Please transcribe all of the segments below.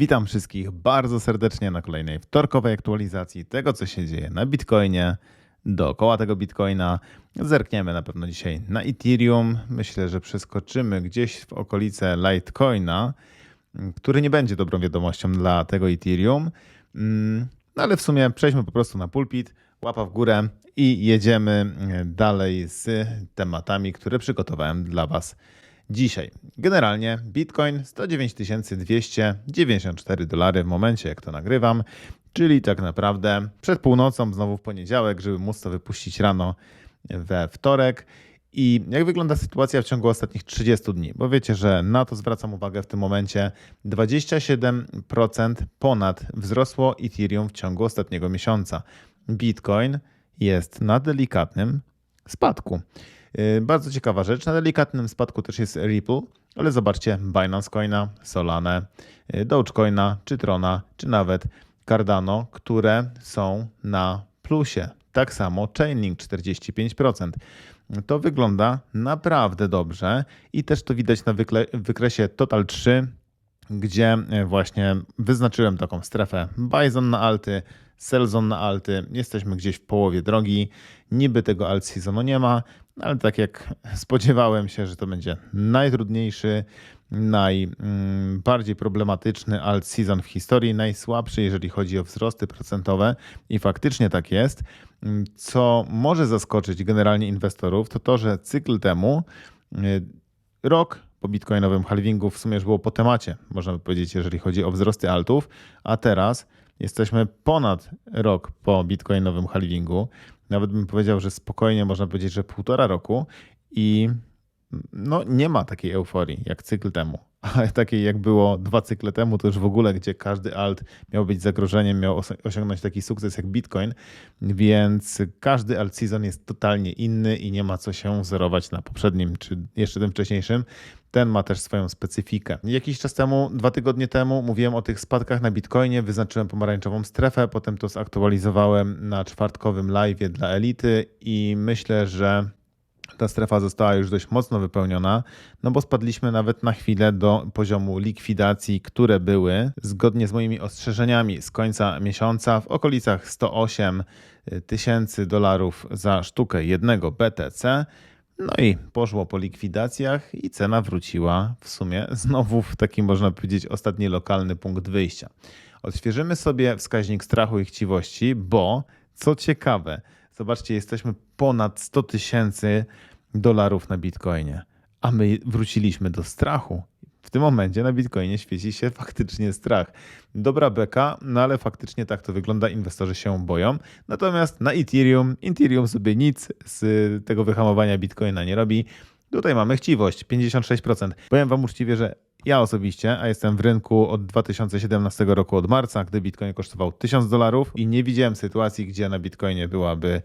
Witam wszystkich bardzo serdecznie na kolejnej wtorkowej aktualizacji tego, co się dzieje na Bitcoinie, dookoła tego Bitcoina. Zerkniemy na pewno dzisiaj na Ethereum. Myślę, że przeskoczymy gdzieś w okolice Litecoina, który nie będzie dobrą wiadomością dla tego Ethereum. Mm, No ale w sumie przejdźmy po prostu na pulpit, łapa w górę i jedziemy dalej z tematami, które przygotowałem dla Was dzisiaj. Generalnie Bitcoin 109 294 dolary w momencie, jak to nagrywam, czyli tak naprawdę przed północą, znowu w poniedziałek, żeby móc to wypuścić rano we wtorek. I jak wygląda sytuacja w ciągu ostatnich 30 dni? Bo wiecie, że na to zwracam uwagę w tym momencie. 27% ponad wzrosło Ethereum w ciągu ostatniego miesiąca. Bitcoin jest na delikatnym spadku. Yy, Bardzo ciekawa rzecz. Na delikatnym spadku też jest Ripple, ale zobaczcie Binance Coina, Solana, yy, Dogecoina, czy Trona, czy nawet Cardano, które są na plusie. Tak samo Chainlink 45%. To wygląda naprawdę dobrze i też to widać na wykresie Total 3, gdzie e, właśnie wyznaczyłem taką strefę Bison na alty, Selzon na alty. Jesteśmy gdzieś w połowie drogi. Niby tego alt seasonu nie ma, ale tak jak spodziewałem się, że to będzie najtrudniejszy, najbardziej problematyczny alt season w historii, najsłabszy, jeżeli chodzi o wzrosty procentowe i faktycznie tak jest. Mm, Co może zaskoczyć generalnie inwestorów, to to, że cykl temu y, rok po bitcoinowym halvingu w sumie już było po temacie, można by powiedzieć, jeżeli chodzi o wzrosty altów, a teraz jesteśmy ponad rok po bitcoinowym halvingu. Nawet bym powiedział, że spokojnie można powiedzieć, że półtora roku i no nie ma takiej euforii jak cykl temu. A takiej jak było dwa cykle temu, to już w ogóle, gdzie każdy alt miał być zagrożeniem, miał os- osiągnąć taki sukces jak Bitcoin, więc każdy alt season jest totalnie inny i nie ma co się wzorować na poprzednim czy jeszcze tym wcześniejszym. Ten ma też swoją specyfikę. Jakiś czas temu, dwa tygodnie temu, mówiłem o tych spadkach na Bitcoinie, wyznaczyłem pomarańczową strefę, potem to zaktualizowałem na czwartkowym live dla elity i myślę, że ta strefa została już dość mocno wypełniona, no bo spadliśmy nawet na chwilę do poziomu likwidacji, które były zgodnie z moimi ostrzeżeniami z końca miesiąca w okolicach 108 tysięcy dolarów za sztukę jednego BTC. No i poszło po likwidacjach i cena wróciła w sumie znowu w taki można powiedzieć ostatni lokalny punkt wyjścia. Odświeżymy sobie wskaźnik strachu i chciwości, bo co ciekawe, zobaczcie, jesteśmy ponad 100 tysięcy dolarów na Bitcoinie, a my wróciliśmy do strachu. W tym momencie na Bitcoinie świeci się faktycznie strach. Dobra beka, no ale faktycznie tak to wygląda, inwestorzy się boją. Natomiast na Ethereum, Ethereum sobie nic z tego wyhamowania Bitcoina nie robi. Tutaj mamy chciwość, 56%. Powiem Wam uczciwie, że ja osobiście, a jestem w rynku od 2017 roku, od marca, gdy Bitcoin kosztował 1000 dolarów i nie widziałem sytuacji, gdzie na Bitcoinie byłaby,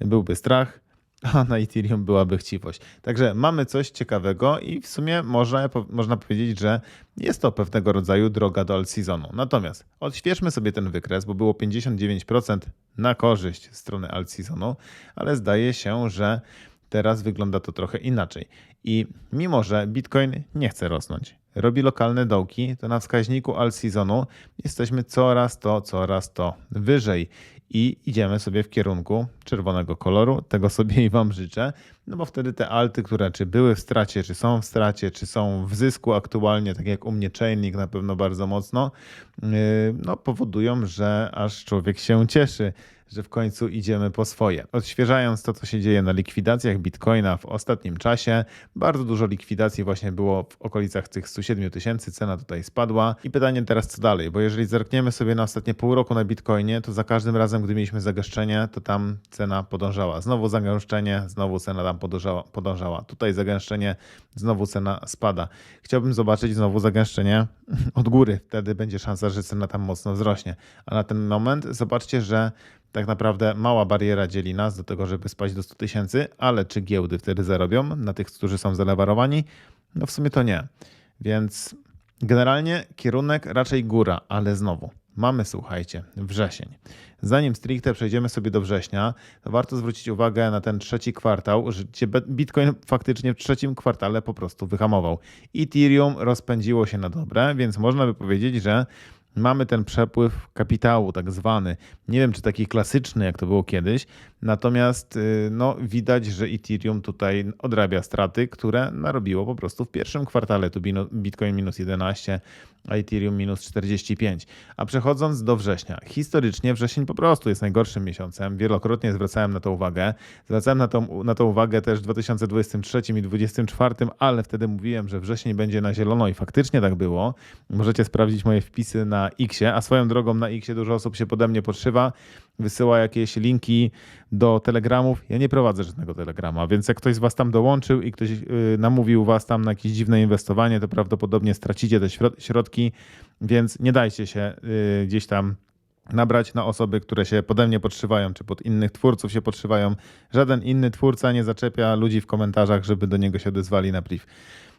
byłby strach, a na Ethereum byłaby chciwość. Także mamy coś ciekawego i w sumie można, można powiedzieć, że jest to pewnego rodzaju droga do alt seasonu. Natomiast odświeżmy sobie ten wykres, bo było 59% na korzyść strony alt seasonu, ale zdaje się, że teraz wygląda to trochę inaczej. I mimo, że Bitcoin nie chce rosnąć, robi lokalne dołki, to na wskaźniku alt seasonu jesteśmy coraz to, coraz to wyżej i idziemy sobie w kierunku czerwonego koloru. Tego sobie i Wam życzę, no bo wtedy te alty, które czy były w stracie, czy są w stracie, czy są w zysku aktualnie, tak jak u mnie Chainlink na pewno bardzo mocno, yy, no powodują, że aż człowiek się cieszy że w końcu idziemy po swoje. Odświeżając to, co się dzieje na likwidacjach Bitcoina w ostatnim czasie, bardzo dużo likwidacji właśnie było w okolicach tych 107 tysięcy, cena tutaj spadła. I pytanie teraz, co dalej? Bo jeżeli zerkniemy sobie na ostatnie pół roku na Bitcoinie, to za każdym razem, gdy mieliśmy zagęszczenie, to tam cena podążała. Znowu zagęszczenie, znowu cena tam podążała. podążała. Tutaj zagęszczenie, znowu cena spada. Chciałbym zobaczyć znowu zagęszczenie od góry. Wtedy będzie szansa, że cena tam mocno wzrośnie. A na ten moment zobaczcie, że tak naprawdę mała bariera dzieli nas do tego, żeby spaść do 100 tysięcy, ale czy giełdy wtedy zarobią na tych, którzy są zalewarowani? No w sumie to nie. Więc generalnie kierunek raczej góra, ale znowu mamy, słuchajcie, wrzesień. Zanim stricte przejdziemy sobie do września, to warto zwrócić uwagę na ten trzeci kwartał, gdzie Bitcoin faktycznie w trzecim kwartale po prostu wyhamował. Ethereum rozpędziło się na dobre, więc można by powiedzieć, że mamy ten przepływ kapitału, tak zwany. Nie wiem, czy taki klasyczny, jak to było kiedyś, natomiast y, no, widać, że Ethereum tutaj odrabia straty, które narobiło po prostu w pierwszym kwartale. Tu Bitcoin minus 11, Ethereum minus 45. A przechodząc do września, historycznie wrzesień po prostu jest najgorszym miesiącem. Wielokrotnie zwracałem na to uwagę. Zwracałem na to, na to uwagę też w 2023 i 2024, ale wtedy mówiłem, że wrzesień będzie na zielono i faktycznie tak było. Możecie sprawdzić moje wpisy na Xie, a swoją drogą na Xie dużo osób się pode mnie podszywa, wysyła jakieś linki do telegramów. Ja nie prowadzę żadnego telegrama, więc jak ktoś z was tam dołączył i ktoś yy, namówił was tam na jakieś dziwne inwestowanie, to prawdopodobnie stracicie te środki, więc nie dajcie się yy, gdzieś tam nabrać na osoby, które się pode mnie podszywają, czy pod innych twórców się podszywają. Żaden inny twórca nie zaczepia ludzi w komentarzach, żeby do niego się odezwali na priv.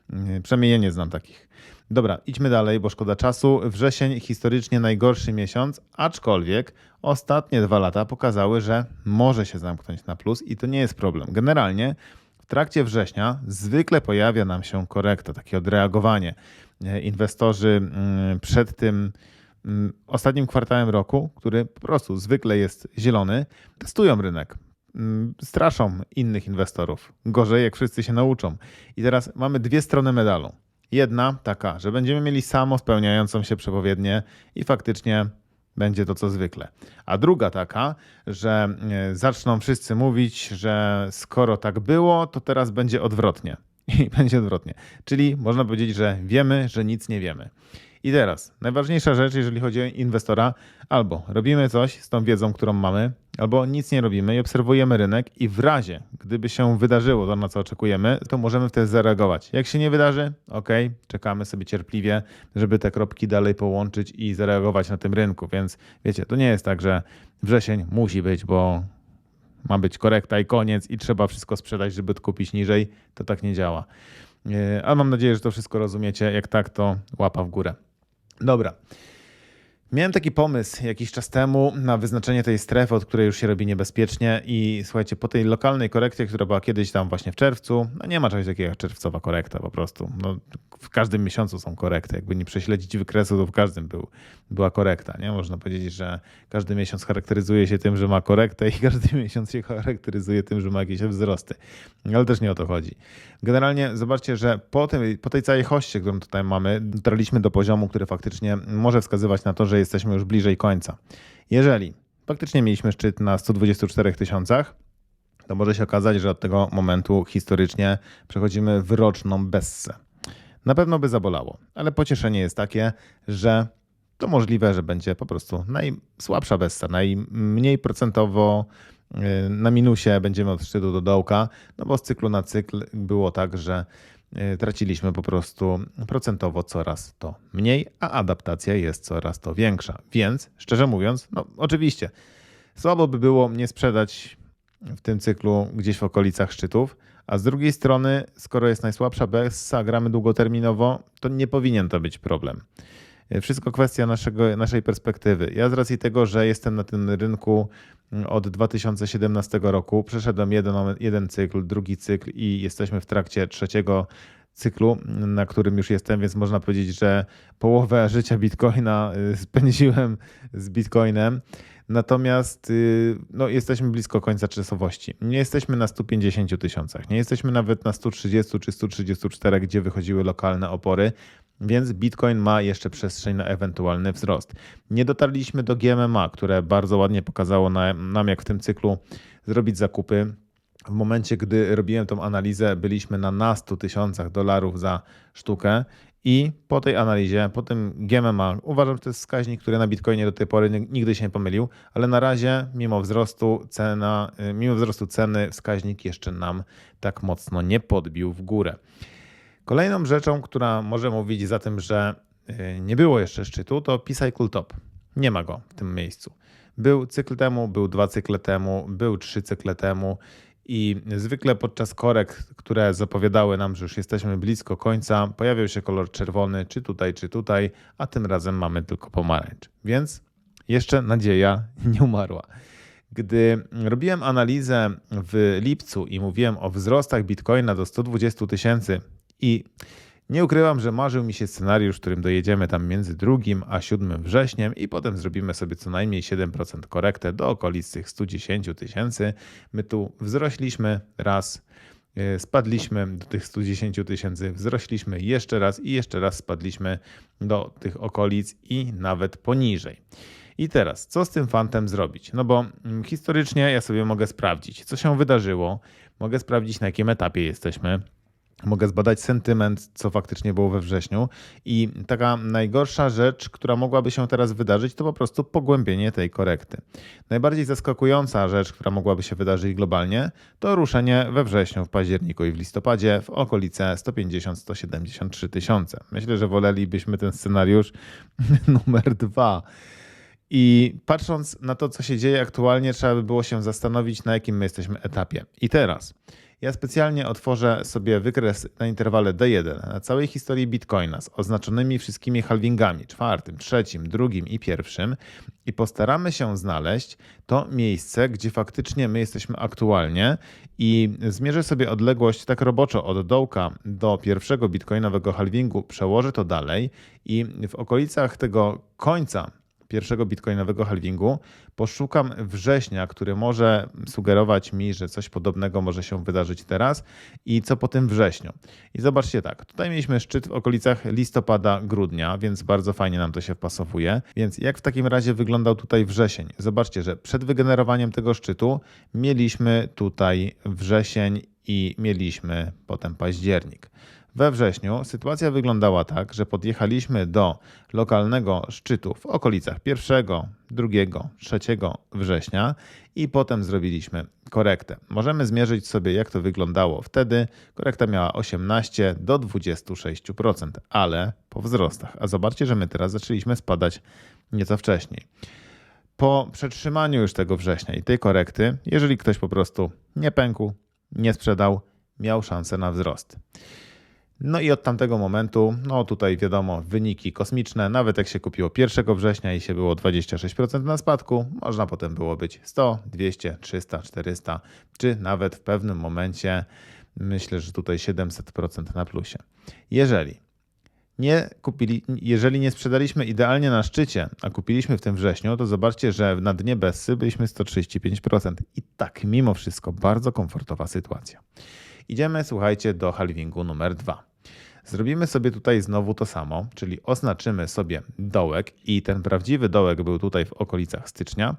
Yy, przynajmniej ja nie znam takich. Dobra, idźmy dalej, bo szkoda czasu. Wrzesień historycznie najgorszy miesiąc, aczkolwiek ostatnie dwa lata pokazały, że może się zamknąć na plus i to nie jest problem. Generalnie w trakcie września zwykle pojawia nam się korekta, takie odreagowanie. Inwestorzy mm, przed tym mm, ostatnim kwartałem roku, który po prostu zwykle jest zielony, testują rynek mm, straszą innych inwestorów. Gorzej, jak wszyscy się nauczą. I teraz mamy dwie strony medalu. Jedna taka, że będziemy mieli samo spełniającą się przepowiednię i faktycznie będzie to co zwykle. A druga taka, że e, zaczną wszyscy mówić, że skoro tak było, to teraz będzie odwrotnie. I będzie odwrotnie. Czyli można powiedzieć, że wiemy, że nic nie wiemy. I teraz, najważniejsza rzecz, jeżeli chodzi o inwestora, albo robimy coś z tą wiedzą, którą mamy, albo nic nie robimy i obserwujemy rynek i w razie, gdyby się wydarzyło to, na co oczekujemy, to możemy wtedy zareagować. Jak się nie wydarzy, ok, czekamy sobie cierpliwie, żeby te kropki dalej połączyć i zareagować na tym rynku. Więc wiecie, to nie jest tak, że wrzesień musi być, bo ma być korekta i koniec i trzeba wszystko sprzedać, żeby kupić niżej. To tak nie działa. Ale mam nadzieję, że to wszystko rozumiecie. Jak tak, to łapa w górę. Dobra. Miałem taki pomysł jakiś czas temu na wyznaczenie tej strefy, od której już się robi niebezpiecznie i słuchajcie, po tej lokalnej korekcie, która była kiedyś tam właśnie w czerwcu, no nie ma czegoś takiego jak czerwcowa korekta po prostu. No, w każdym miesiącu są korekty. Jakby nie prześledzić wykresu, to w każdym był, była korekta. Nie? Można powiedzieć, że każdy miesiąc charakteryzuje się tym, że ma korektę i każdy miesiąc się charakteryzuje tym, że ma jakieś wzrosty. Ale też nie o to chodzi. Generalnie zobaczcie, że po, po tej całej hoście, którą tutaj mamy, dotarliśmy do poziomu, który faktycznie może wskazywać na to, że jesteśmy już bliżej końca. Jeżeli faktycznie mieliśmy szczyt na 124 tysiącach, to może się okazać, że od tego momentu historycznie przechodzimy w roczną bessę. Na pewno by zabolało, ale pocieszenie jest takie, że to możliwe, że będzie po prostu najsłabsza bessa, najmniej procentowo y, na minusie będziemy od szczytu do dołka, no bo z cyklu na cykl było tak, że traciliśmy po prostu procentowo coraz to mniej, a adaptacja jest coraz to większa. Więc, szczerze mówiąc, no oczywiście, słabo by było nie sprzedać w tym cyklu gdzieś w okolicach szczytów, a z drugiej strony, skoro jest najsłabsza BESA, gramy długoterminowo, to nie powinien to być problem. Wszystko kwestia naszego, naszej perspektywy. Ja z racji tego, że jestem na tym rynku od 2017 roku, przeszedłem jeden, jeden cykl, drugi cykl i jesteśmy w trakcie trzeciego cyklu, na którym już jestem, więc można powiedzieć, że połowę życia Bitcoina y, spędziłem z Bitcoinem. Natomiast y, no, jesteśmy blisko końca czasowości. Nie jesteśmy na 150 tysiącach, nie jesteśmy nawet na 130 czy 134, gdzie wychodziły lokalne opory, więc Bitcoin ma jeszcze przestrzeń na ewentualny wzrost. Nie dotarliśmy do GMMA, które bardzo ładnie pokazało nam, jak w tym cyklu zrobić zakupy. W momencie, gdy robiłem tą analizę, byliśmy na nastu tysiącach dolarów za sztukę i po tej analizie, po tym GMMA, uważam, że to jest wskaźnik, który na Bitcoinie do tej pory nigdy się nie pomylił, ale na razie mimo wzrostu cena, y, mimo wzrostu ceny wskaźnik jeszcze nam tak mocno nie podbił w górę. Kolejną rzeczą, która może mówić za tym, że y, nie było jeszcze szczytu, to P-Cycle Top. Nie ma go w tym miejscu. Był cykl temu, był dwa cykle temu, był trzy cykle temu i zwykle podczas korek, które zapowiadały nam, że już jesteśmy blisko końca, pojawiał się kolor czerwony, czy tutaj, czy tutaj, a tym razem mamy tylko pomarańcz. Więc jeszcze nadzieja nie umarła. Gdy robiłem analizę w lipcu i mówiłem o wzrostach bitcoina do 120 tysięcy i Nie ukrywam, że marzył mi się scenariusz, w którym dojedziemy tam między 2 a 7 wrześniem i potem zrobimy sobie co najmniej 7% korektę do okolic tych 110 tysięcy. My tu wzrośliśmy raz, e, spadliśmy do tych 110 tysięcy, wzrośliśmy jeszcze raz i jeszcze raz spadliśmy do tych okolic i nawet poniżej. I teraz, co z tym fantem zrobić? No bo mm, historycznie ja sobie mogę sprawdzić, co się wydarzyło, mogę sprawdzić, na jakim etapie jesteśmy. Mogę zbadać sentyment, co faktycznie było we wrześniu. I taka najgorsza rzecz, która mogłaby się teraz wydarzyć, to po prostu pogłębienie tej korekty. Najbardziej zaskakująca rzecz, która mogłaby się wydarzyć globalnie, to ruszenie we wrześniu, w październiku i w listopadzie w okolice 150-173 tysiące. Myślę, że wolelibyśmy ten scenariusz numer dwa. I patrząc na to, co się dzieje aktualnie, trzeba by było się zastanowić, na jakim my jesteśmy etapie. I teraz. Ja specjalnie otworzę sobie wykres na interwale D1 na całej historii Bitcoina z oznaczonymi wszystkimi halvingami, czwartym, trzecim, drugim i pierwszym i postaramy się znaleźć to miejsce, gdzie faktycznie my jesteśmy aktualnie i zmierzę sobie odległość tak roboczo od dołka do pierwszego bitcoinowego halvingu, przełożę to dalej i w okolicach tego końca pierwszego bitcoinowego halvingu, poszukam września, który może sugerować mi, że coś podobnego może się wydarzyć teraz i co po tym wrześniu. I zobaczcie tak, tutaj mieliśmy szczyt w okolicach listopada, grudnia, więc bardzo fajnie nam to się wpasowuje. Więc jak w takim razie wyglądał tutaj wrzesień? Zobaczcie, że przed wygenerowaniem tego szczytu mieliśmy tutaj wrzesień i mieliśmy potem październik. We wrześniu sytuacja wyglądała tak, że podjechaliśmy do lokalnego szczytu w okolicach 1, 2, 3 września i potem zrobiliśmy korektę. Możemy zmierzyć sobie, jak to wyglądało wtedy. Korekta miała 18 do 26%, ale po wzrostach. A zobaczcie, że my teraz zaczęliśmy spadać nieco wcześniej. Po przetrzymaniu już tego września i tej korekty, jeżeli ktoś po prostu nie pękł, nie sprzedał, miał szansę na wzrost. No i od tamtego momentu, no tutaj wiadomo, wyniki kosmiczne, nawet jak się kupiło 1 września i się było 26% na spadku, można potem było być 100, 200, 300, 400, czy nawet w pewnym momencie myślę, że tutaj 700% na plusie. Jeżeli nie kupili, jeżeli nie sprzedaliśmy idealnie na szczycie, a kupiliśmy w tym wrześniu, to zobaczcie, że na dnie Bessy byliśmy 135%. I tak mimo wszystko bardzo komfortowa sytuacja. Idziemy, słuchajcie, do halvingu numer 2. Zrobimy sobie tutaj znowu to samo, czyli oznaczymy sobie dołek i ten prawdziwy dołek był tutaj w okolicach stycznia.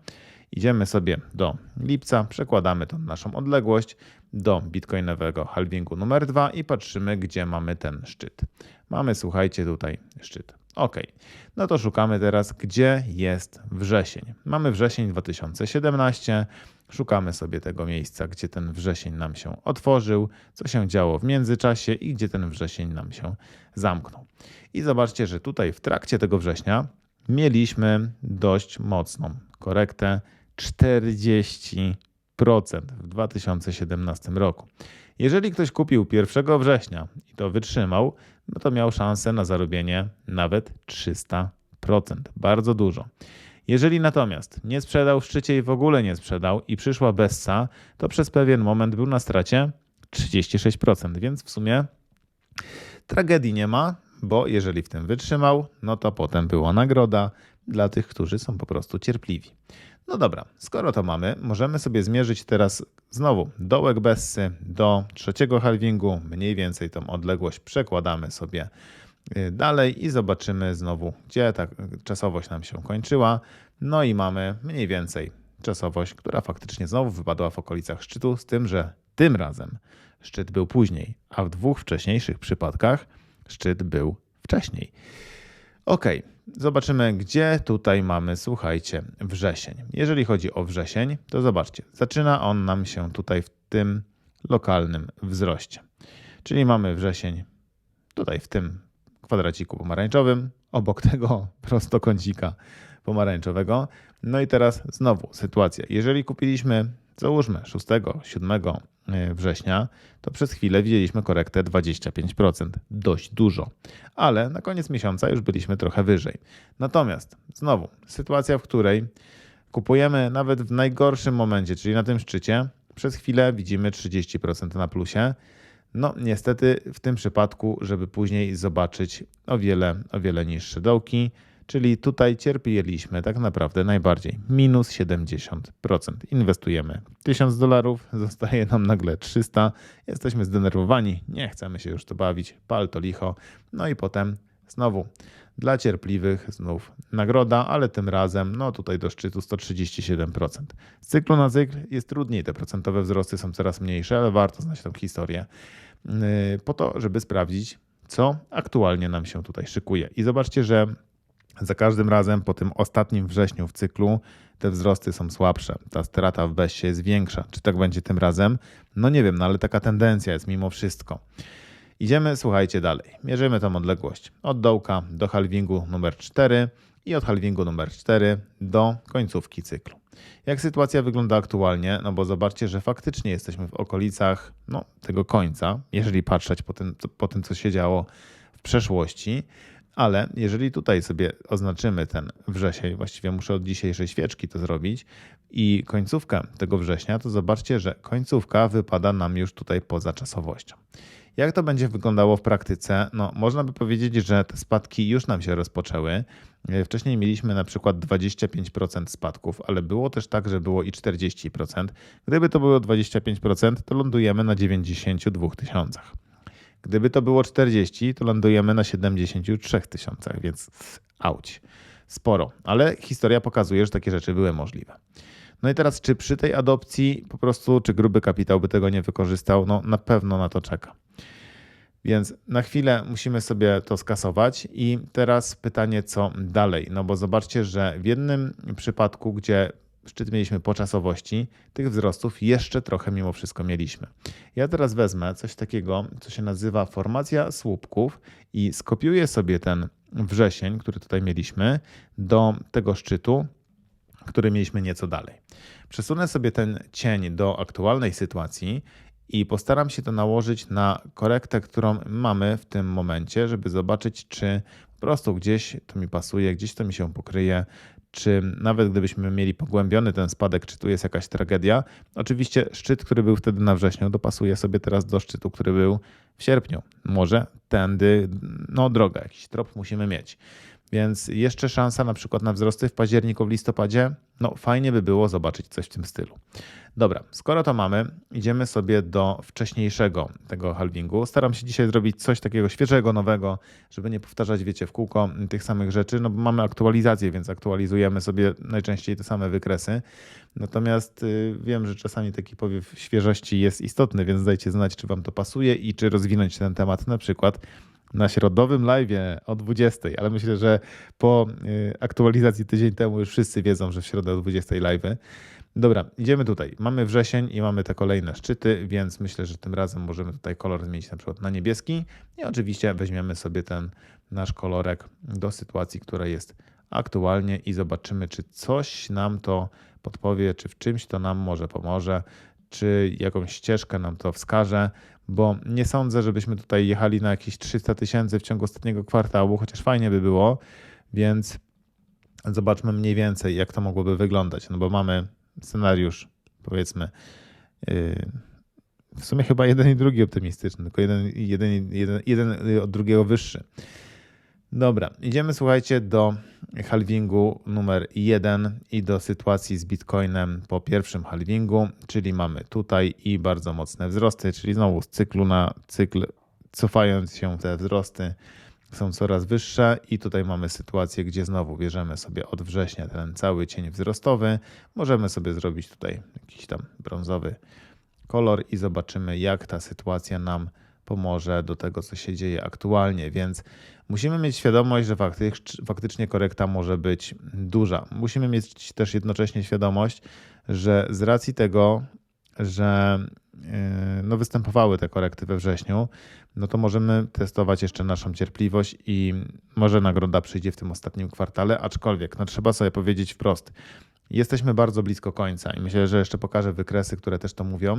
Idziemy sobie do lipca, przekładamy tą naszą odległość do bitcoinowego halvingu numer 2 i patrzymy, gdzie mamy ten szczyt. Mamy, słuchajcie, tutaj szczyt. OK, no to szukamy teraz, gdzie jest wrzesień. Mamy wrzesień 2017, Szukamy sobie tego miejsca, gdzie ten wrzesień nam się otworzył, co się działo w międzyczasie i gdzie ten wrzesień nam się zamknął. I zobaczcie, że tutaj w trakcie tego września mieliśmy dość mocną korektę 40% w 2017 roku. Jeżeli ktoś kupił 1 września i to wytrzymał, no to miał szansę na zarobienie nawet 300%. Bardzo dużo. Jeżeli natomiast nie sprzedał w szczycie i w ogóle nie sprzedał i przyszła Bessa, to przez pewien moment był na stracie 36%, więc w sumie tragedii nie ma, bo jeżeli w tym wytrzymał, no to potem była nagroda dla tych, którzy są po prostu cierpliwi. No dobra, skoro to mamy, możemy sobie zmierzyć teraz znowu dołek Bessy do trzeciego halvingu, mniej więcej tą odległość przekładamy sobie dalej i zobaczymy znowu, gdzie ta czasowość nam się kończyła. No i mamy mniej więcej czasowość, która faktycznie znowu wypadła w okolicach szczytu, z tym, że tym razem szczyt był później, a w dwóch wcześniejszych przypadkach szczyt był wcześniej. Ok, zobaczymy, gdzie tutaj mamy, słuchajcie, wrzesień. Jeżeli chodzi o wrzesień, to zobaczcie, zaczyna on nam się tutaj w tym lokalnym wzroście. Czyli mamy wrzesień tutaj w tym kwadraciku pomarańczowym, obok tego prostokącika pomarańczowego. No i teraz znowu sytuacja. Jeżeli kupiliśmy, załóżmy 6, 7 e, września, to przez chwilę widzieliśmy korektę 25%. Dość dużo. Ale na koniec miesiąca już byliśmy trochę wyżej. Natomiast znowu sytuacja, w której kupujemy nawet w najgorszym momencie, czyli na tym szczycie, przez chwilę widzimy 30% na plusie. No, niestety w tym przypadku, żeby później zobaczyć o wiele, o wiele niższe dołki, czyli tutaj cierpieliśmy tak naprawdę najbardziej. Minus 70%. Inwestujemy 1000 dolarów, zostaje nam nagle 300. Jesteśmy zdenerwowani, nie chcemy się już to bawić, pal to licho. No i potem znowu dla cierpliwych znów nagroda, ale tym razem no tutaj do szczytu 137%. Z cyklu na cykl jest trudniej, te procentowe wzrosty są coraz mniejsze, ale warto znać tą historię yy, po to, żeby sprawdzić, co aktualnie nam się tutaj szykuje. I zobaczcie, że za każdym razem po tym ostatnim wrześniu w cyklu te wzrosty są słabsze. Ta strata w BESie jest większa. Czy tak będzie tym razem? No nie wiem, no ale taka tendencja jest mimo wszystko. Idziemy, słuchajcie, dalej. Mierzymy tą odległość od dołka do halvingu numer 4 i od halvingu numer 4 do końcówki cyklu. Jak sytuacja wygląda aktualnie? No bo zobaczcie, że faktycznie jesteśmy w okolicach no, tego końca, jeżeli patrzeć po tym, po tym, co się działo w przeszłości. Ale jeżeli tutaj sobie oznaczymy ten wrzesień, właściwie muszę od dzisiejszej świeczki to zrobić i końcówkę tego września, to zobaczcie, że końcówka wypada nam już tutaj poza czasowością. Jak to będzie wyglądało w praktyce? No, można by powiedzieć, że te spadki już nam się rozpoczęły. Wcześniej mieliśmy na przykład 25% spadków, ale było też tak, że było i 40%. Gdyby to było 25%, to lądujemy na 92 tysiącach. Gdyby to było 40, to lądujemy na 73 tysiącach, więc auć. Sporo, ale historia pokazuje, że takie rzeczy były możliwe. No i teraz, czy przy tej adopcji po prostu, czy gruby kapitał by tego nie wykorzystał? No na pewno na to czeka. Więc na chwilę musimy sobie to skasować i teraz pytanie, co dalej? No bo zobaczcie, że w jednym przypadku, gdzie szczyt mieliśmy po czasowości, tych wzrostów jeszcze trochę mimo wszystko mieliśmy. Ja teraz wezmę coś takiego, co się nazywa formacja słupków i skopiuję sobie ten wrzesień, który tutaj mieliśmy, do tego szczytu, który mieliśmy nieco dalej. Przesunę sobie ten cień do aktualnej sytuacji i postaram się to nałożyć na korektę, którą mamy w tym momencie, żeby zobaczyć, czy po prostu gdzieś to mi pasuje, gdzieś to mi się pokryje, czy nawet gdybyśmy mieli pogłębiony ten spadek, czy tu jest jakaś tragedia. Oczywiście szczyt, który był wtedy na wrześniu, dopasuje sobie teraz do szczytu, który był w sierpniu. Może tędy, no droga, jakiś trop musimy mieć. Więc jeszcze szansa na przykład na wzrosty w październiku, w listopadzie, no fajnie by było zobaczyć coś w tym stylu. Dobra, skoro to mamy, idziemy sobie do wcześniejszego tego halvingu. Staram się dzisiaj zrobić coś takiego świeżego, nowego, żeby nie powtarzać, wiecie, w kółko tych samych rzeczy, no bo mamy aktualizację, więc aktualizujemy sobie najczęściej te same wykresy. Natomiast y, wiem, że czasami taki powiew świeżości jest istotny, więc dajcie znać, czy Wam to pasuje i czy rozwinąć ten temat na przykład na środowym live o 20, ale myślę, że po y, aktualizacji tydzień temu już wszyscy wiedzą, że w środę o 20 live. Dobra, idziemy tutaj. Mamy wrzesień i mamy te kolejne szczyty, więc myślę, że tym razem możemy tutaj kolor zmienić na przykład na niebieski i oczywiście weźmiemy sobie ten nasz kolorek do sytuacji, która jest aktualnie i zobaczymy, czy coś nam to podpowie, czy w czymś to nam może pomoże, czy jakąś ścieżkę nam to wskaże, bo nie sądzę, żebyśmy tutaj jechali na jakieś 300 tysięcy w ciągu ostatniego kwartału, chociaż fajnie by było, więc zobaczmy mniej więcej, jak to mogłoby wyglądać, no bo mamy scenariusz, powiedzmy, yy, w sumie chyba jeden i drugi optymistyczny, tylko jeden, jeden, jeden, jeden od drugiego wyższy. Dobra, idziemy słuchajcie do halvingu numer jeden i do sytuacji z Bitcoinem po pierwszym halvingu, czyli mamy tutaj i bardzo mocne wzrosty, czyli znowu z cyklu na cykl, cofając się te wzrosty są coraz wyższe i tutaj mamy sytuację, gdzie znowu bierzemy sobie od września ten cały cień wzrostowy. Możemy sobie zrobić tutaj jakiś tam brązowy kolor i zobaczymy jak ta sytuacja nam pomoże do tego, co się dzieje aktualnie. Więc musimy mieć świadomość, że faktycznie korekta może być duża. Musimy mieć też jednocześnie świadomość, że z racji tego, że yy, no, występowały te korekty we wrześniu, no to możemy testować jeszcze naszą cierpliwość i może nagroda przyjdzie w tym ostatnim kwartale, aczkolwiek no, trzeba sobie powiedzieć wprost, Jesteśmy bardzo blisko końca i myślę, że jeszcze pokażę wykresy, które też to mówią,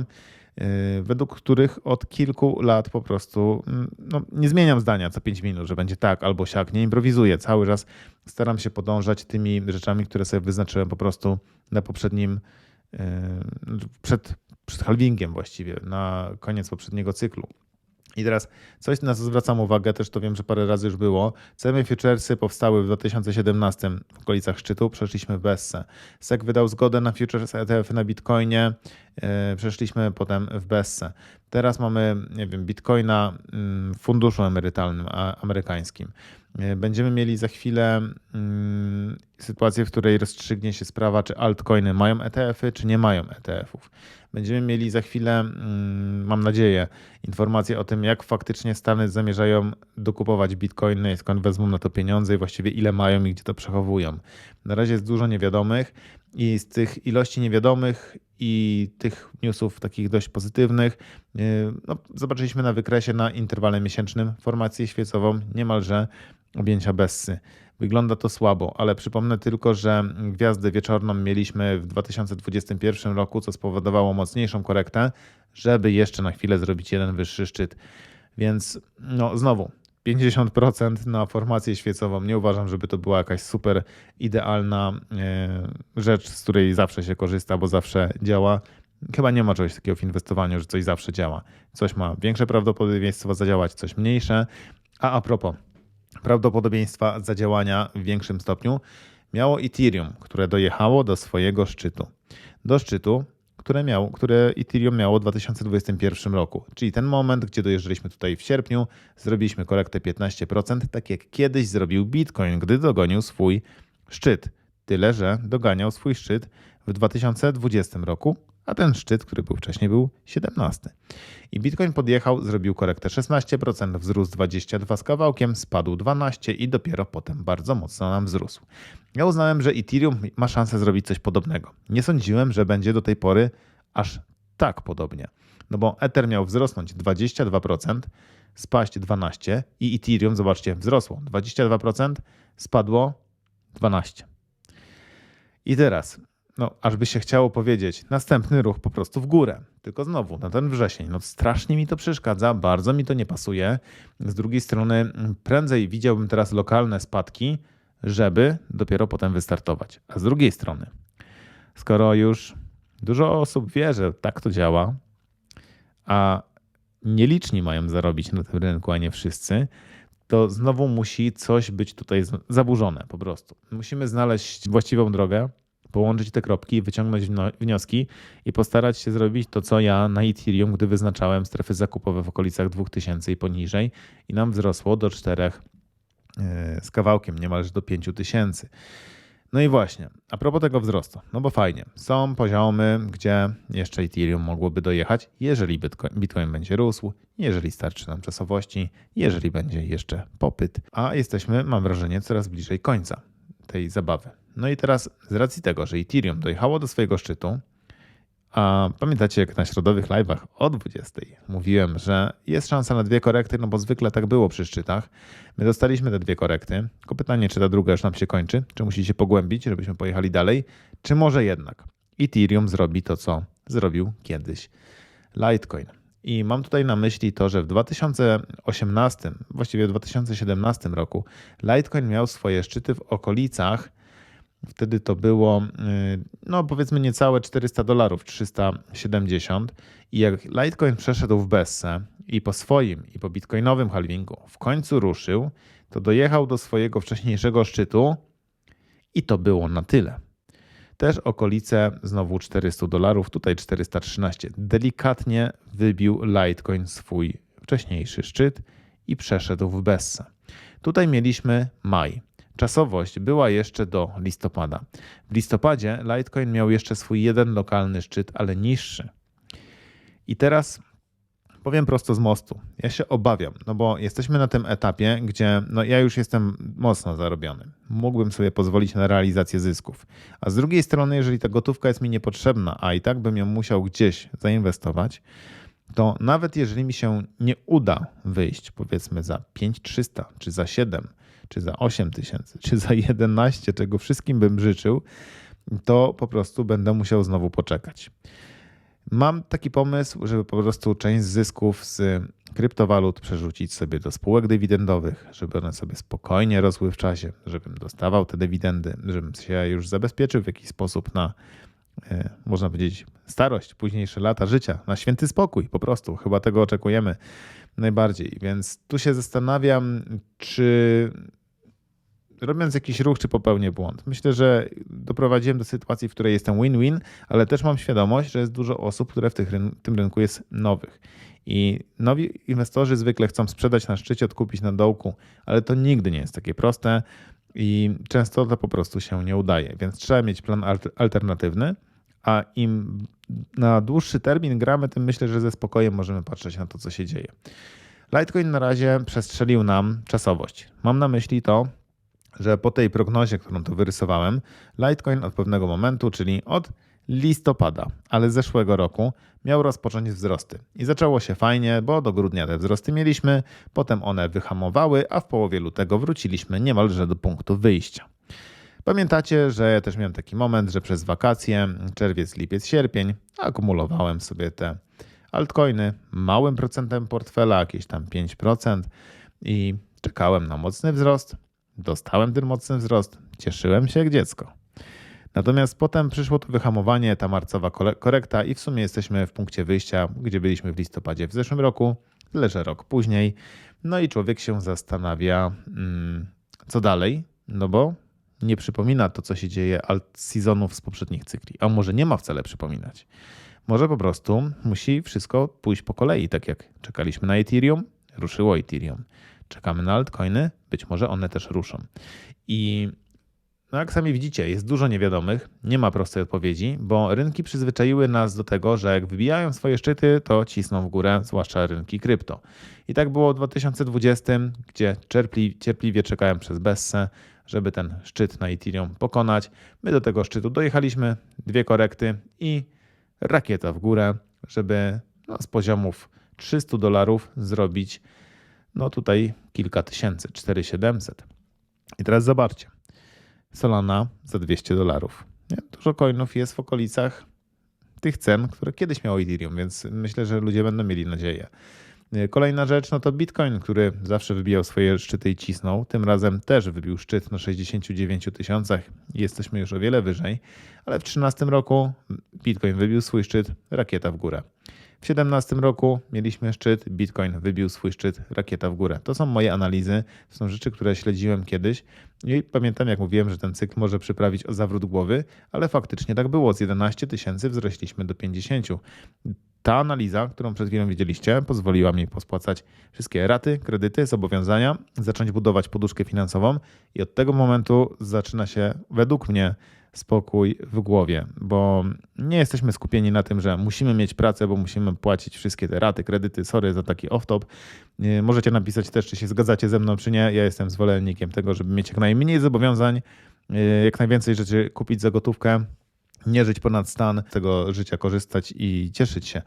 yy, według których od kilku lat po prostu mm, no, nie zmieniam zdania co 5 minut, że będzie tak albo siak, nie improwizuję. Cały czas staram się podążać tymi rzeczami, które sobie wyznaczyłem po prostu na poprzednim, yy, przed, przed halvingiem właściwie, na koniec poprzedniego cyklu. I teraz coś, na co zwracam uwagę, też to wiem, że parę razy już było. CME Futuresy powstały w 2017 w okolicach szczytu, przeszliśmy w Bessę. SEC wydał zgodę na futures ETF na Bitcoinie, yy, przeszliśmy potem w Bessę. Teraz mamy, nie wiem, Bitcoina w funduszu emerytalnym amerykańskim. Yy, będziemy mieli za chwilę yy, sytuację, w której rozstrzygnie się sprawa, czy altcoiny mają ETF-y, czy nie mają ETF-ów. Będziemy mieli za chwilę, mm, mam nadzieję, informacje o tym, jak faktycznie Stany zamierzają dokupować bitcoiny, skąd wezmą na to pieniądze i właściwie ile mają i gdzie to przechowują. Na razie jest dużo niewiadomych i z tych ilości niewiadomych i tych newsów takich dość pozytywnych, yy, no, zobaczyliśmy na wykresie na interwale miesięcznym formację świecową niemalże objęcia Bessy. Wygląda to słabo, ale przypomnę tylko, że gwiazdę wieczorną mieliśmy w 2021 roku, co spowodowało mocniejszą korektę, żeby jeszcze na chwilę zrobić jeden wyższy szczyt. Więc no znowu 50% na formację świecową. Nie uważam, żeby to była jakaś super idealna e, rzecz, z której zawsze się korzysta, bo zawsze działa. Chyba nie ma czegoś takiego w inwestowaniu, że coś zawsze działa. Coś ma większe prawdopodobieństwo zadziałać, coś mniejsze. A a propos, prawdopodobieństwa zadziałania w większym stopniu miało Ethereum, które dojechało do swojego szczytu. Do szczytu, które, miał, które Ethereum miało w 2021 roku. Czyli ten moment, gdzie dojeżdżaliśmy tutaj w sierpniu, zrobiliśmy korektę 15%, tak jak kiedyś zrobił Bitcoin, gdy dogonił swój szczyt. Tyle, że doganiał swój szczyt w 2020 roku, a ten szczyt, który był wcześniej, był 17. I Bitcoin podjechał, zrobił korektę 16%, wzrósł 22 z kawałkiem, spadł 12 i dopiero potem bardzo mocno nam wzrósł. Ja uznałem, że Ethereum ma szansę zrobić coś podobnego. Nie sądziłem, że będzie do tej pory aż tak podobnie. No bo Ether miał wzrosnąć 22%, spaść 12% i Ethereum, zobaczcie, wzrosło 22%, spadło 12%. I teraz no, aż by się chciało powiedzieć, następny ruch po prostu w górę. Tylko znowu, na ten wrzesień, no strasznie mi to przeszkadza, bardzo mi to nie pasuje. Z drugiej strony, prędzej widziałbym teraz lokalne spadki, żeby dopiero potem wystartować. A z drugiej strony, skoro już dużo osób wie, że tak to działa, a nieliczni mają zarobić na tym rynku, a nie wszyscy, to znowu musi coś być tutaj zaburzone po prostu. Musimy znaleźć właściwą drogę, połączyć te kropki, wyciągnąć wnioski i postarać się zrobić to, co ja na Ethereum, gdy wyznaczałem strefy zakupowe w okolicach 2000 i poniżej i nam wzrosło do 4 e, z kawałkiem, niemalże do 5000. No i właśnie, a propos tego wzrostu, no bo fajnie, są poziomy, gdzie jeszcze Ethereum mogłoby dojechać, jeżeli Bitcoin, Bitcoin będzie rósł, jeżeli starczy nam czasowości, jeżeli będzie jeszcze popyt, a jesteśmy, mam wrażenie, coraz bliżej końca tej zabawy. No i teraz z racji tego, że Ethereum dojechało do swojego szczytu, a pamiętacie, jak na środowych live'ach o 20 mówiłem, że jest szansa na dwie korekty, no bo zwykle tak było przy szczytach. My dostaliśmy te dwie korekty. Tylko pytanie, czy ta druga już nam się kończy, czy musi się pogłębić, żebyśmy pojechali dalej, czy może jednak Ethereum zrobi to, co zrobił kiedyś Litecoin. I mam tutaj na myśli to, że w 2018, właściwie w 2017 roku Litecoin miał swoje szczyty w okolicach Wtedy to było, y, no powiedzmy niecałe 400 dolarów, 370. I jak Litecoin przeszedł w Bessę i po swoim, i po bitcoinowym halvingu w końcu ruszył, to dojechał do swojego wcześniejszego szczytu i to było na tyle. Też okolice znowu 400 dolarów, tutaj 413. Delikatnie wybił Litecoin swój wcześniejszy szczyt i przeszedł w Bessę. Tutaj mieliśmy maj. Czasowość była jeszcze do listopada. W listopadzie Litecoin miał jeszcze swój jeden lokalny szczyt, ale niższy. I teraz powiem prosto z mostu. Ja się obawiam, no bo jesteśmy na tym etapie, gdzie no ja już jestem mocno zarobiony. Mógłbym sobie pozwolić na realizację zysków. A z drugiej strony, jeżeli ta gotówka jest mi niepotrzebna, a i tak bym ją musiał gdzieś zainwestować, to nawet jeżeli mi się nie uda wyjść, powiedzmy za 5300 czy za 7, czy za 8 tysięcy, czy za 11, czego wszystkim bym życzył, to po prostu będę musiał znowu poczekać. Mam taki pomysł, żeby po prostu część zysków z kryptowalut przerzucić sobie do spółek dywidendowych, żeby one sobie spokojnie rosły w czasie, żebym dostawał te dywidendy, żebym się już zabezpieczył w jakiś sposób na e, można powiedzieć, starość, późniejsze lata życia, na święty spokój po prostu. Chyba tego oczekujemy najbardziej. Więc tu się zastanawiam, czy robiąc jakiś ruch, czy popełnię błąd. Myślę, że doprowadziłem do sytuacji, w której jestem win-win, ale też mam świadomość, że jest dużo osób, które w tym rynku jest nowych. I nowi inwestorzy zwykle chcą sprzedać na szczycie, odkupić na dołku, ale to nigdy nie jest takie proste i często to po prostu się nie udaje. Więc trzeba mieć plan alternatywny, a im na dłuższy termin gramy, tym myślę, że ze spokojem możemy patrzeć na to, co się dzieje. Litecoin na razie przestrzelił nam czasowość. Mam na myśli to, że po tej prognozie, którą tu wyrysowałem, Litecoin od pewnego momentu, czyli od listopada, ale zeszłego roku, miał rozpocząć wzrosty. I zaczęło się fajnie, bo do grudnia te wzrosty mieliśmy, potem one wyhamowały, a w połowie lutego wróciliśmy niemalże do punktu wyjścia. Pamiętacie, że ja też miałem taki moment, że przez wakacje, czerwiec, lipiec, sierpień, akumulowałem sobie te altcoiny małym procentem portfela, jakieś tam 5% i czekałem na mocny wzrost. Dostałem ten mocny wzrost, cieszyłem się jak dziecko. Natomiast potem przyszło to wyhamowanie, ta marcowa korekta i w sumie jesteśmy w punkcie wyjścia, gdzie byliśmy w listopadzie w zeszłym roku, tyle że rok później. No i człowiek się zastanawia, mm, co dalej, no bo nie przypomina to, co się dzieje alt sezonów z poprzednich cykli. A może nie ma wcale przypominać. Może po prostu musi wszystko pójść po kolei, tak jak czekaliśmy na Ethereum, ruszyło Ethereum. Czekamy na altcoiny, być może one też ruszą. I no jak sami widzicie, jest dużo niewiadomych, nie ma prostej odpowiedzi, bo rynki przyzwyczaiły nas do tego, że jak wybijają swoje szczyty, to cisną w górę, zwłaszcza rynki krypto. I tak było w 2020, gdzie cierpli, cierpliwie czekałem przez Bessę, żeby ten szczyt na Ethereum pokonać. My do tego szczytu dojechaliśmy, dwie korekty i rakieta w górę, żeby no, z poziomów 300 dolarów zrobić no tutaj kilka tysięcy, 4700. I teraz zobaczcie. Solana za 200 dolarów. Dużo coinów jest w okolicach tych cen, które kiedyś miało Ethereum, więc myślę, że ludzie będą mieli nadzieję. Kolejna rzecz, no to Bitcoin, który zawsze wybijał swoje szczyty i cisnął. Tym razem też wybił szczyt na 69 tysiącach jesteśmy już o wiele wyżej, ale w 2013 roku Bitcoin wybił swój szczyt, rakieta w górę. W 2017 roku mieliśmy szczyt, Bitcoin wybił swój szczyt, rakieta w górę. To są moje analizy, to są rzeczy, które śledziłem kiedyś i pamiętam, jak mówiłem, że ten cykl może przyprawić o zawrót głowy, ale faktycznie tak było. Z 11 tysięcy wzrośliśmy do 50. Ta analiza, którą przed chwilą widzieliście, pozwoliła mi pospłacać wszystkie raty, kredyty, zobowiązania, zacząć budować poduszkę finansową i od tego momentu zaczyna się według mnie spokój w głowie, bo nie jesteśmy skupieni na tym, że musimy mieć pracę, bo musimy płacić wszystkie te raty, kredyty. Sorry za taki off-top. Możecie napisać też, czy się zgadzacie ze mną, czy nie. Ja jestem zwolennikiem tego, żeby mieć jak najmniej zobowiązań, jak najwięcej rzeczy kupić za gotówkę, nie żyć ponad stan, tego życia korzystać i cieszyć się.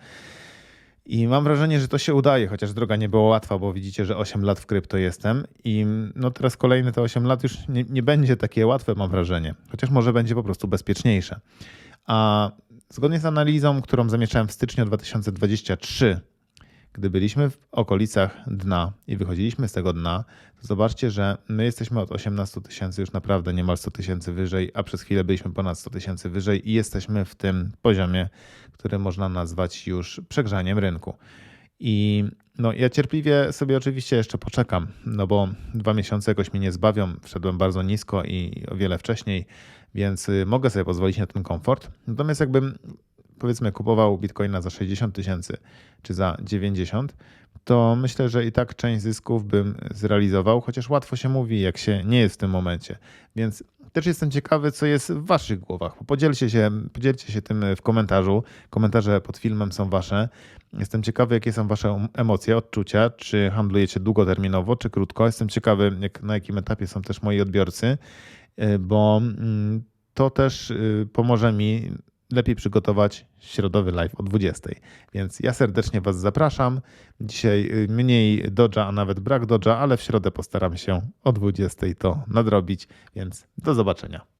I mam wrażenie, że to się udaje, chociaż droga nie była łatwa, bo widzicie, że 8 lat w krypto jestem i no teraz kolejne te 8 lat już nie, nie będzie takie łatwe, mam wrażenie. Chociaż może będzie po prostu bezpieczniejsze. A zgodnie z analizą, którą zamieszczałem w styczniu 2023, gdy byliśmy w okolicach dna i wychodziliśmy z tego dna, to zobaczcie, że my jesteśmy od 18 tysięcy już naprawdę niemal 100 tysięcy wyżej, a przez chwilę byliśmy ponad 100 tysięcy wyżej i jesteśmy w tym poziomie, który można nazwać już przegrzaniem rynku. I no, ja cierpliwie sobie oczywiście jeszcze poczekam, no bo dwa miesiące jakoś mnie nie zbawią. Wszedłem bardzo nisko i o wiele wcześniej, więc y, mogę sobie pozwolić na ten komfort. Natomiast jakbym powiedzmy kupował bitcoina za 60 tysięcy czy za 90, to myślę, że i tak część zysków bym zrealizował, chociaż łatwo się mówi, jak się nie jest w tym momencie. Więc też jestem ciekawy, co jest w waszych głowach. Podzielcie się, podzielcie się tym w komentarzu. Komentarze pod filmem są wasze. Jestem ciekawy, jakie są wasze emocje, odczucia, czy handlujecie długoterminowo, czy krótko. Jestem ciekawy, jak, na jakim etapie są też moi odbiorcy, y, bo mm, to też y, pomoże mi lepiej przygotować środowy live o 20. Więc ja serdecznie Was zapraszam. Dzisiaj y, mniej dodża, a nawet brak dodża, ale w środę postaram się o 20 to nadrobić, więc do zobaczenia.